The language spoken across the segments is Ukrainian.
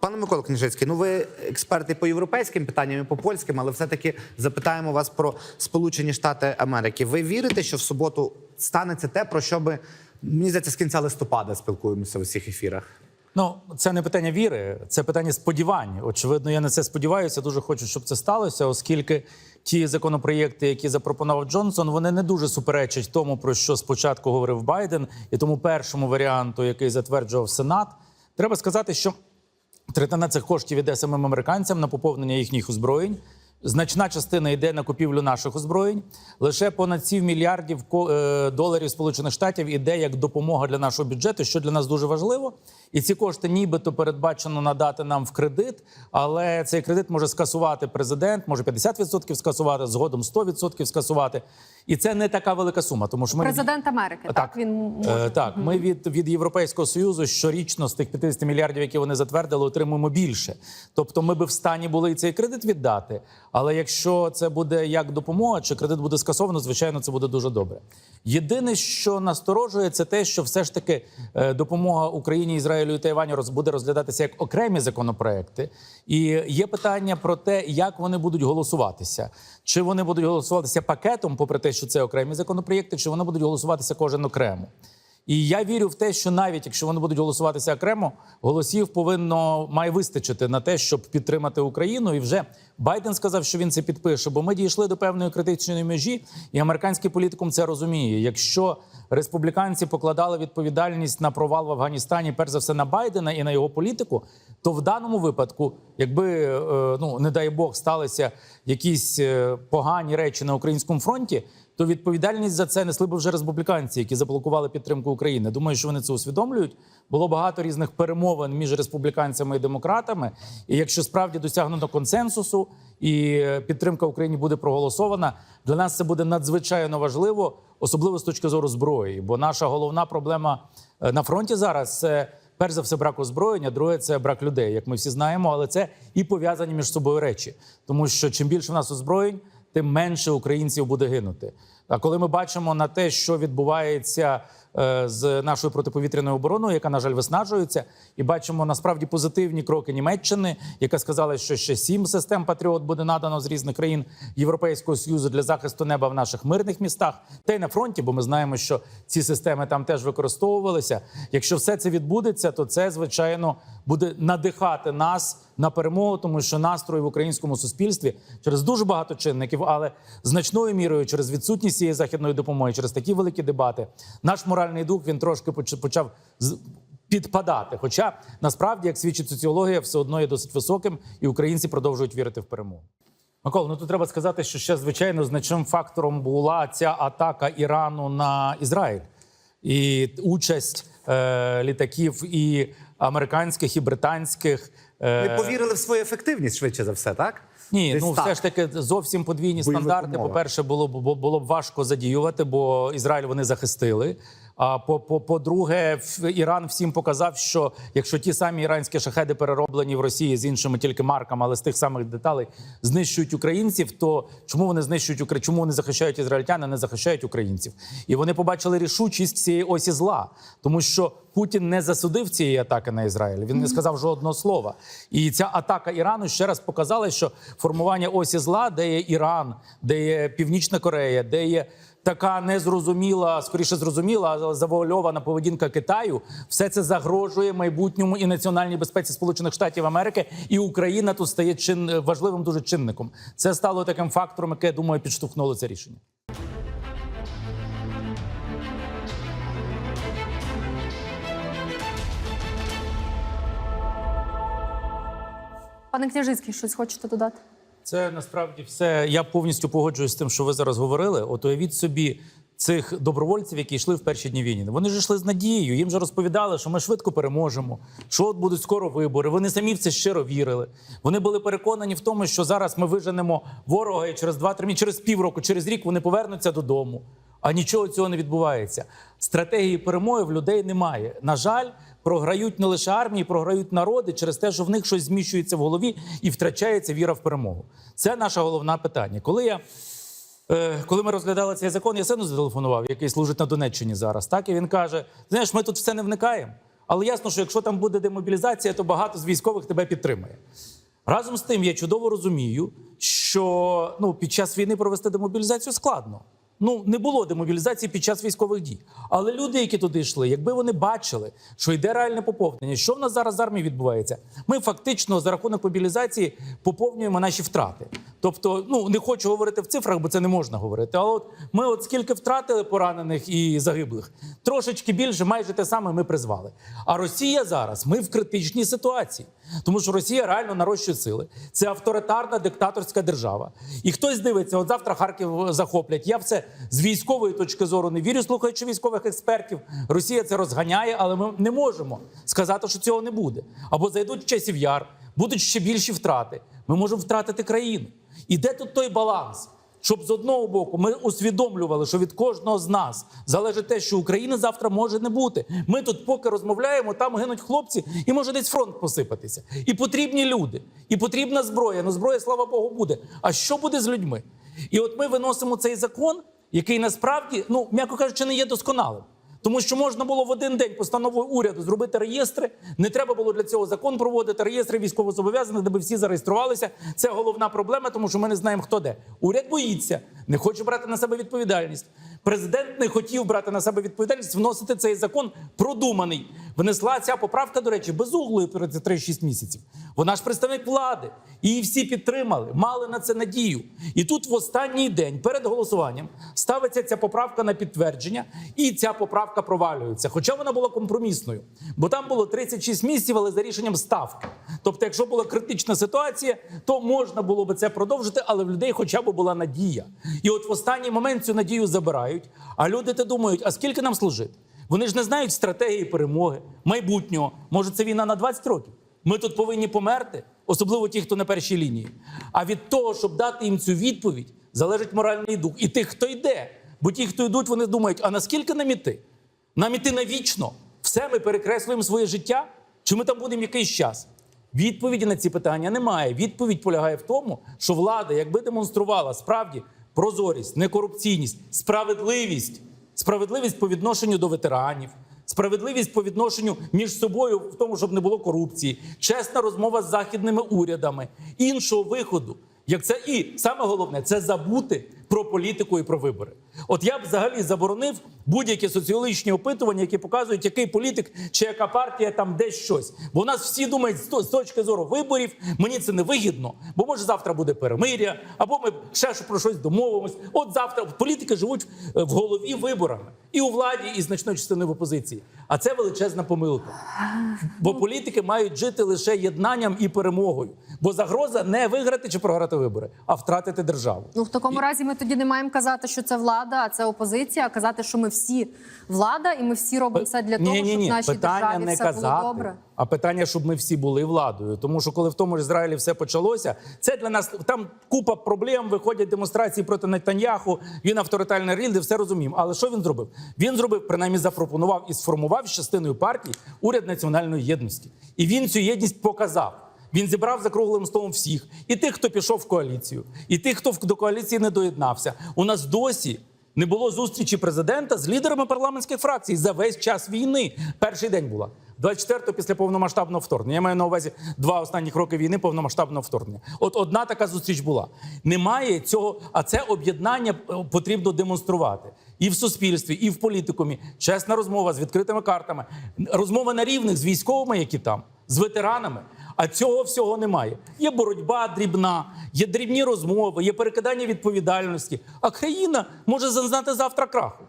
Пане Микола Княжицький, ну ви експерти по європейським питанням і по польським, але все-таки запитаємо вас про Сполучені Штати Америки. Ви вірите, що в суботу станеться те, про що би мені здається, з кінця листопада спілкуємося в усіх ефірах? Ну, це не питання віри, це питання сподівань. Очевидно, я на це сподіваюся. Дуже хочу, щоб це сталося, оскільки ті законопроєкти, які запропонував Джонсон, вони не дуже суперечать тому, про що спочатку говорив Байден, і тому першому варіанту, який затверджував Сенат, треба сказати, що третина цих коштів іде самим американцям на поповнення їхніх озброєнь. Значна частина йде на купівлю наших озброєнь. Лише понад 7 мільярдів е, доларів Сполучених Штатів іде як допомога для нашого бюджету, що для нас дуже важливо. І ці кошти нібито передбачено надати нам в кредит, але цей кредит може скасувати президент, може 50% скасувати, згодом 100% скасувати. І це не така велика сума, тому що ми Президент Америки, так, так, він може. Е, так. Ми від, від Європейського союзу щорічно з тих 50 мільярдів, які вони затвердили, отримуємо більше. Тобто, ми би в стані були і цей кредит віддати. Але якщо це буде як допомога, чи кредит буде скасовано, звичайно, це буде дуже добре. Єдине, що насторожує, це те, що все ж таки е, допомога Україні, Ізраїлю і Тайваню буде розглядатися як окремі законопроекти. І є питання про те, як вони будуть голосуватися. Чи вони будуть голосуватися пакетом, попри те, що це окремі законопроєкти, чи вони будуть голосуватися кожен окремо. І я вірю в те, що навіть якщо вони будуть голосуватися окремо, голосів повинно має вистачити на те, щоб підтримати Україну. І вже Байден сказав, що він це підпише, бо ми дійшли до певної критичної межі, і американський політикум це розуміє. Якщо республіканці покладали відповідальність на провал в Афганістані, перш за все на Байдена і на його політику, то в даному випадку, якби е, ну не дай Бог сталися якісь е, погані речі на українському фронті, то відповідальність за це несли б вже республіканці, які заблокували підтримку України. Думаю, що вони це усвідомлюють. Було багато різних перемовин між республіканцями і демократами. І якщо справді досягнуто консенсусу і е, підтримка Україні буде проголосована, для нас це буде надзвичайно важливо, особливо з точки зору зброї. Бо наша головна проблема е, на фронті зараз це. Перш за все, брак озброєння, друге це брак людей, як ми всі знаємо, але це і пов'язані між собою речі, тому що чим більше в нас озброєнь, тим менше українців буде гинути. А коли ми бачимо на те, що відбувається з нашою протиповітряною обороною, яка на жаль виснажується, і бачимо насправді позитивні кроки Німеччини, яка сказала, що ще сім систем Патріот буде надано з різних країн Європейського союзу для захисту неба в наших мирних містах, та й на фронті, бо ми знаємо, що ці системи там теж використовувалися. Якщо все це відбудеться, то це звичайно буде надихати нас на перемогу, тому що настрої в українському суспільстві через дуже багато чинників, але значною мірою через відсутність цієї західної допомоги, через такі великі дебати, наш моральний дух він трошки почав підпадати. Хоча насправді, як свідчить соціологія, все одно є досить високим, і українці продовжують вірити в перемогу. Микола, ну тут треба сказати, що ще звичайно значним фактором була ця атака Ірану на Ізраїль і участь е, літаків і американських, і британських. е, Не повірили в свою ефективність швидше за все, так? ні, Десь ну так. все ж таки зовсім подвійні Бойових стандарти. По перше, було б було б важко задіювати, бо Ізраїль вони захистили. А по, по, по-друге, Іран всім показав, що якщо ті самі іранські шахеди перероблені в Росії з іншими тільки марками, але з тих самих деталей знищують українців, то чому вони знищують Укра... чому вони захищають ізраїльтян, а не захищають українців? І вони побачили рішучість цієї осі зла, тому що Путін не засудив цієї атаки на Ізраїль. Він не сказав жодного слова. І ця атака Ірану ще раз показала, що формування осі зла, де є Іран, де є Північна Корея, де є така незрозуміла, скоріше зрозуміла, але завуальована поведінка Китаю, все це загрожує майбутньому і національній безпеці Сполучених Штатів Америки, і Україна тут стає чин важливим дуже чинником. Це стало таким фактором, яке думаю, підштовхнуло це рішення. Пане Княжицький, щось хочете додати? Це насправді все. Я повністю погоджуюсь з тим, що ви зараз говорили. От уявіть собі цих добровольців, які йшли в перші дні війни. Вони ж йшли з надією. Їм же розповідали, що ми швидко переможемо, що от будуть скоро вибори. Вони самі в це щиро вірили. Вони були переконані в тому, що зараз ми виженемо ворога і через 2-3 місяці, через півроку, через рік вони повернуться додому. А нічого цього не відбувається. Стратегії перемоги в людей немає. На жаль, програють не лише армії, програють народи через те, що в них щось зміщується в голові і втрачається віра в перемогу. Це наше головне питання. Коли я Е, коли ми розглядали цей закон, я сину зателефонував, який служить на Донеччині зараз. Так і він каже: знаєш, ми тут все не вникаємо. Але ясно, що якщо там буде демобілізація, то багато з військових тебе підтримає. Разом з тим, я чудово розумію, що ну, під час війни провести демобілізацію складно. Ну не було демобілізації під час військових дій. Але люди, які туди йшли, якби вони бачили, що йде реальне поповнення, що в нас зараз з армією відбувається, ми фактично за рахунок мобілізації поповнюємо наші втрати. Тобто, ну не хочу говорити в цифрах, бо це не можна говорити. Але от ми, от скільки втратили поранених і загиблих, трошечки більше, майже те саме ми призвали. А Росія зараз ми в критичній ситуації, тому що Росія реально нарощує сили. Це авторитарна диктаторська держава. І хтось дивиться, от завтра Харків захоплять. Я в це з військової точки зору не вірю, слухаючи військових експертів. Росія це розганяє, але ми не можемо сказати, що цього не буде. Або зайдуть часів яр, будуть ще більші втрати. Ми можемо втратити країну. І де тут той баланс? Щоб з одного боку ми усвідомлювали, що від кожного з нас залежить те, що України завтра може не бути. Ми тут, поки розмовляємо, там гинуть хлопці, і може десь фронт посипатися. І потрібні люди, і потрібна зброя. Ну зброя, слава Богу, буде. А що буде з людьми? І от ми виносимо цей закон, який насправді, ну м'яко кажучи, не є досконалим. Тому що можна було в один день постановою уряду зробити реєстри. Не треба було для цього закон проводити реєстри військовозобов'язаних, де би всі зареєструвалися. Це головна проблема, тому що ми не знаємо, хто де. Уряд боїться, не хоче брати на себе відповідальність. Президент не хотів брати на себе відповідальність, вносити цей закон продуманий. Внесла ця поправка, до речі, безуглою перед 3-6 місяців. Вона ж представник влади. Її всі підтримали, мали на це надію. І тут в останній день перед голосуванням ставиться ця поправка на підтвердження, і ця поправка провалюється. Хоча вона була компромісною, бо там було 36 місяців, але за рішенням ставки. Тобто, якщо була критична ситуація, то можна було би це продовжити, але в людей хоча б була надія. І от в останній момент цю надію забирають. А люди те думають: а скільки нам служити? Вони ж не знають стратегії перемоги, майбутнього. Може, це війна на 20 років. Ми тут повинні померти, особливо ті, хто на першій лінії. А від того, щоб дати їм цю відповідь, залежить моральний дух і тих, хто йде. Бо ті, хто йдуть, вони думають: а наскільки нам іти? Нам іти навічно. Все ми перекреслюємо своє життя, чи ми там будемо якийсь час? Відповіді на ці питання немає. Відповідь полягає в тому, що влада, якби демонструвала справді прозорість, некорупційність, справедливість, справедливість по відношенню до ветеранів, справедливість по відношенню між собою в тому, щоб не було корупції, чесна розмова з західними урядами, іншого виходу. Як це і саме головне це забути про політику і про вибори. От я б взагалі заборонив будь-які соціологічні опитування, які показують, який політик чи яка партія там десь щось. Бо у нас всі думають з точки зору виборів, мені це не вигідно, бо може завтра буде перемиря, або ми ще про щось домовимось. От завтра політики живуть е, в голові виборами і у владі, і значною частиною в опозиції. А це величезна помилка. Бо політики мають жити лише єднанням і перемогою. Бо загроза не виграти чи програти вибори, а втратити державу. Ну в такому разі ми тоді не маємо казати, що це влада, а це опозиція, а казати, що ми всі влада, і ми всі робимо все для того, щоб в нашій питання державі не все казати, було добре. а питання, щоб ми всі були владою. Тому що коли в тому ж Ізраїлі все почалося, це для нас там купа проблем. Виходять демонстрації проти Нетаньяху. Він авторитарний ріль, все розуміємо. Але що він зробив? Він зробив, принаймні запропонував і сформував з частиною партії уряд національної єдності, і він цю єдність показав. Він зібрав за круглим столом всіх, і тих, хто пішов в коаліцію, і тих, хто до коаліції не доєднався. У нас досі не було зустрічі президента з лідерами парламентських фракцій за весь час війни. Перший день була 24-го після повномасштабного вторгнення. Я маю на увазі два останніх роки війни повномасштабного вторгнення. От одна така зустріч була. Немає цього, а це об'єднання е, потрібно демонструвати і в суспільстві, і в політикумі. Чесна розмова з відкритими картами, розмова на рівних з військовими, які там, з ветеранами. А цього всього немає. Є боротьба дрібна, є дрібні розмови, є перекидання відповідальності. А країна може зазнати завтра краху.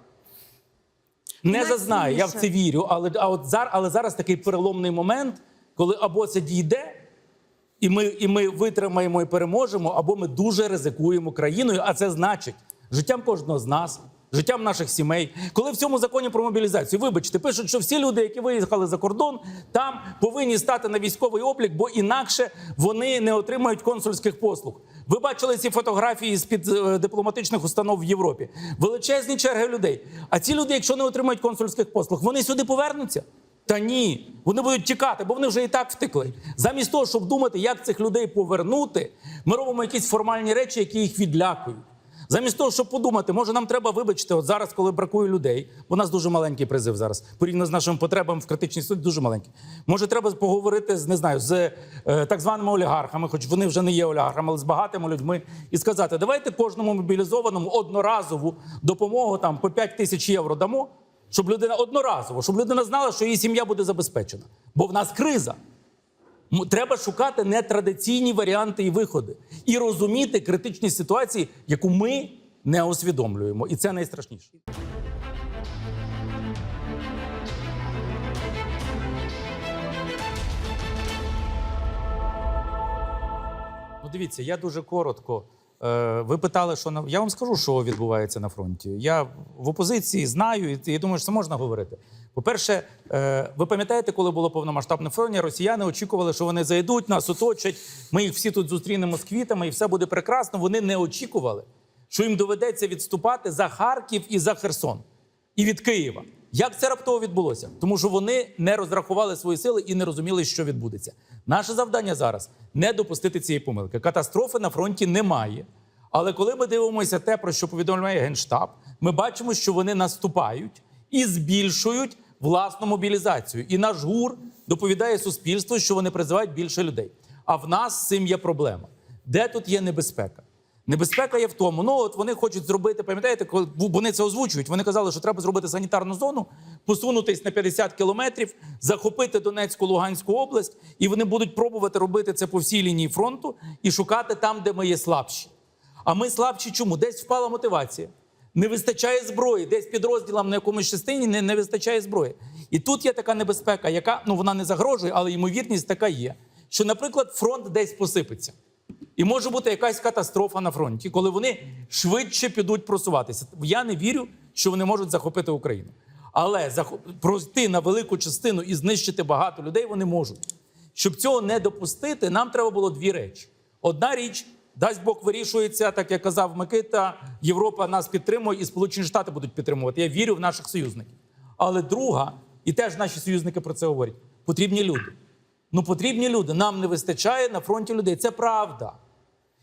Не зазнає, я в це вірю. Але, а от зараз, але зараз такий переломний момент, коли або це дійде, і ми, і ми витримаємо і переможемо, або ми дуже ризикуємо країною, а це значить життям кожного з нас. Життям наших сімей, коли в цьому законі про мобілізацію, вибачте, пишуть, що всі люди, які виїхали за кордон, там повинні стати на військовий облік, бо інакше вони не отримають консульських послуг. Ви бачили ці фотографії з під е, дипломатичних установ в Європі. Величезні черги людей. А ці люди, якщо не отримають консульських послуг, вони сюди повернуться. Та ні, вони будуть тікати, бо вони вже і так втекли. Замість того, щоб думати, як цих людей повернути, ми робимо якісь формальні речі, які їх відлякують. Замість того, щоб подумати, може нам треба вибачити, от зараз, коли бракує людей, бо у нас дуже маленький призив зараз, порівняно з нашими потребами в критичній ситуації, дуже маленький. Може, треба поговорити з не знаю, з е, так званими олігархами, хоч вони вже не є олігархами, але з багатими людьми, і сказати: давайте кожному мобілізованому одноразову допомогу там по 5 тисяч євро дамо, щоб людина одноразово, щоб людина знала, що її сім'я буде забезпечена. Бо в нас криза. Треба шукати нетрадиційні варіанти і виходи, і розуміти критичні ситуації, яку ми не усвідомлюємо. І це найстрашніше. Ну, дивіться, я дуже коротко. Е, Ви питали, що на я вам скажу, що відбувається на фронті. Я в опозиції знаю, і я думаю, що це можна говорити. По-перше, е, ви пам'ятаєте, коли було повномасштабне вторгнення, росіяни очікували, що вони зайдуть, нас оточать. Ми їх всі тут зустрінемо з квітами, і все буде прекрасно. Вони не очікували, що їм доведеться відступати за Харків і за Херсон, і від Києва. Як це раптово відбулося? Тому що вони не розрахували свої сили і не розуміли, що відбудеться. Наше завдання зараз не допустити цієї помилки. Катастрофи на фронті немає. Але коли ми дивимося те, про що повідомляє Генштаб, ми бачимо, що вони наступають і збільшують власну мобілізацію. І наш гур доповідає суспільству, що вони призивають більше людей. А в нас з цим є проблема. Де тут є небезпека? Небезпека є в тому, ну от вони хочуть зробити, пам'ятаєте, коли вони це озвучують. Вони казали, що треба зробити санітарну зону, посунутись на 50 кілометрів, захопити Донецьку, Луганську область, і вони будуть пробувати робити це по всій лінії фронту і шукати там, де ми є слабші. А ми слабші чому? Десь впала мотивація. Не вистачає зброї, десь підрозділам на якомусь частині не, не вистачає зброї. І тут є така небезпека, яка ну вона не загрожує, але ймовірність така є. Що, наприклад, фронт десь посипеться. І може бути якась катастрофа на фронті, коли вони швидше підуть просуватися. Я не вірю, що вони можуть захопити Україну. Але пройти на велику частину і знищити багато людей вони можуть. Щоб цього не допустити, нам треба було дві речі. Одна річ, дасть Бог вирішується, так як казав Микита, Європа нас підтримує, і Сполучені Штати будуть підтримувати. Я вірю в наших союзників. Але друга, і теж наші союзники про це говорять: потрібні люди. Ну, потрібні люди. Нам не вистачає на фронті людей. Це правда.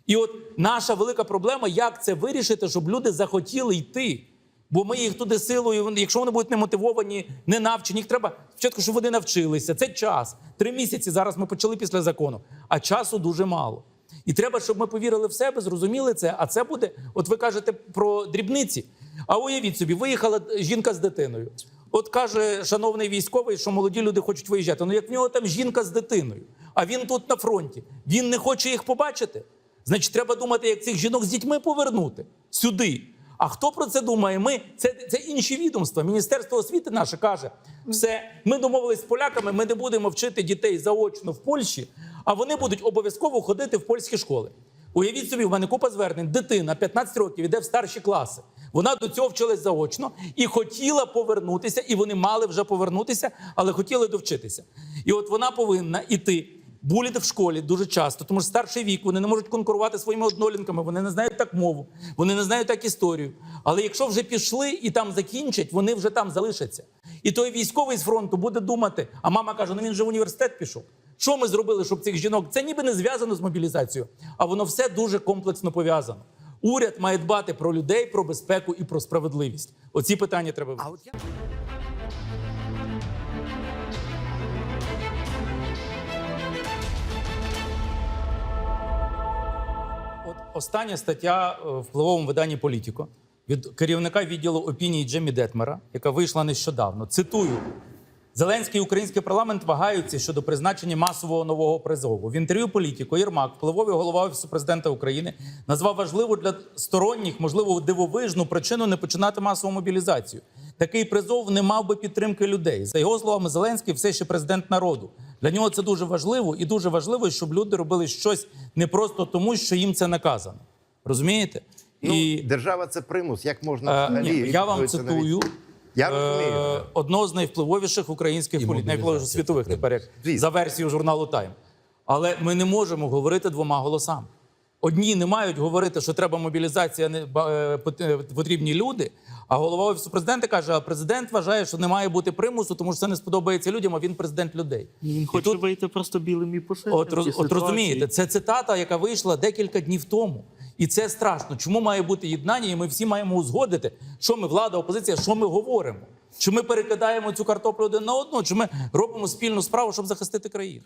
І от наша велика проблема, як це вирішити, щоб люди захотіли йти. Бо ми їх туди силою, якщо вони будуть немотивовані, не навчені, їх треба спочатку, щоб вони навчилися. Це час. Три місяці зараз ми почали після закону, а часу дуже мало. І треба, щоб ми повірили в себе, зрозуміли це. А це буде, от ви кажете про дрібниці. А уявіть собі, виїхала жінка з дитиною. От каже шановний військовий, що молоді люди хочуть виїжджати. Ну як в нього там жінка з дитиною, а він тут на фронті. Він не хоче їх побачити. Значить, треба думати, як цих жінок з дітьми повернути сюди. А хто про це думає? Ми це, це інші відомства. Міністерство освіти наше каже: все, ми домовились з поляками, ми не будемо вчити дітей заочно в Польщі, а вони будуть обов'язково ходити в польські школи. Уявіть собі, в мене купа звернень. Дитина 15 років іде в старші класи. Вона до цього вчилась заочно і хотіла повернутися, і вони мали вже повернутися, але хотіли довчитися. І от вона повинна іти. Буліти в школі дуже часто, тому що старший вік вони не можуть конкурувати своїми однолінками, вони не знають так мову, вони не знають так історію. Але якщо вже пішли і там закінчать, вони вже там залишаться. І той військовий з фронту буде думати, а мама каже: ну він же в університет пішов. Що ми зробили, щоб цих жінок? Це ніби не зв'язано з мобілізацією, а воно все дуже комплексно пов'язано. Уряд має дбати про людей, про безпеку і про справедливість. Оці питання треба остання стаття е, в впливовому виданні Політіко від керівника відділу опінії Джемі Детмера, яка вийшла нещодавно. Цитую: Зеленський і український парламент вагаються щодо призначення масового нового призову. В інтерв'ю Політіко Єрмак, впливовий голова офісу президента України, назвав важливу для сторонніх, можливо, дивовижну причину не починати масову мобілізацію. Такий призов не мав би підтримки людей. За його словами, Зеленський все ще президент народу. Для нього це дуже важливо, і дуже важливо, щоб люди робили щось не просто тому, що їм це наказано. Розумієте? Ну, і держава це примус. Як можна е, взагалі ні, я вам цитую. від- Я розумію. Е, одного з найвпливовіших українських політиків, найвпливовіших світових тепер як Звісно. за версією журналу Тайм. Але ми не можемо говорити двома голосами. Одні не мають говорити, що треба мобілізація, не е, е, потрібні люди. А голова офісу президента каже: а президент вважає, що не має бути примусу, тому що це не сподобається людям. А він президент людей. Він І хоче тут- вийти просто білим і пушистим. От, роз, от розумієте, це цитата, яка вийшла декілька днів тому. І це страшно. Чому має бути єднання? І ми всі маємо узгодити, що ми влада, опозиція, що ми говоримо. Чи ми перекидаємо цю картоплю один на одну, чи ми робимо спільну справу, щоб захистити країну.